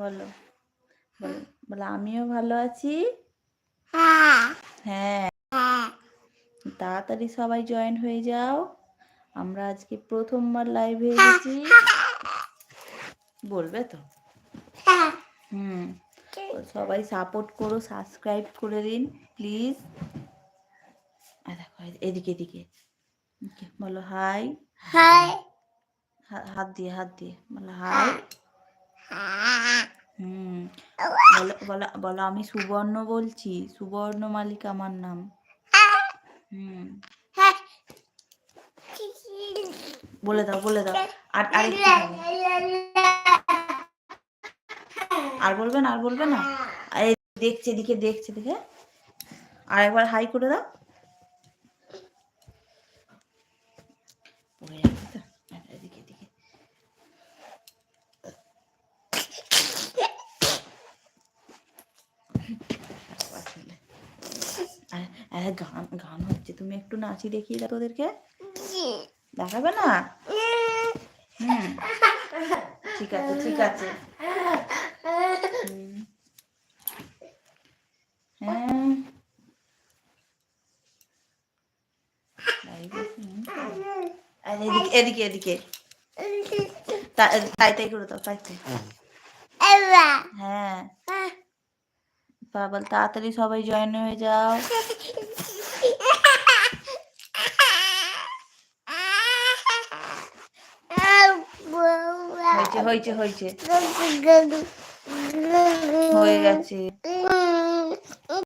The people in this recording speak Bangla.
বলো বলো বলো আমিও ভালো আছি? হ্যাঁ। তাড়াতাড়ি সবাই জয়েন হয়ে যাও। আমরা আজকে প্রথমবার লাইভে এসেছি বলবে তো? হুম। সবাই সাপোর্ট করো সাবস্ক্রাইব করে দিন প্লিজ দেখো এদিকে এদিকে। বলো হাই হাই হাত দিয়ে হাত দিয়ে বলো হাই বলো আমি সুবর্ণ বলছি। সুবর্ণ মালিক আমার নাম। হুম। বলে দাও বলে দাও। আর আর আর বলবে না, আর বলবে না? এই দেখছে এদিকে, দেখছে দেখে আর একবার হাই করে দাও পড়ে যাবে তো আর এদিকে এদিকে আসলে। আর আর গান গান হচ্ছে। তুমি একটু নাচি দেখিয়ে দাও তোদেরকে। দেখাবে না? হুম। ঠিক আছে ঠিক আছে। হ্যাঁ। লাইভে হুম। আর এদিকে এদিকে এদিকে। তাই তাই করে দাও তাই তাই। হ্যাঁ। বাবল তাড়াতাড়ি সবাই জয়েন হয়ে যাও। হয়েছে হয়েছে হয়েছে। হয়ে গেছে।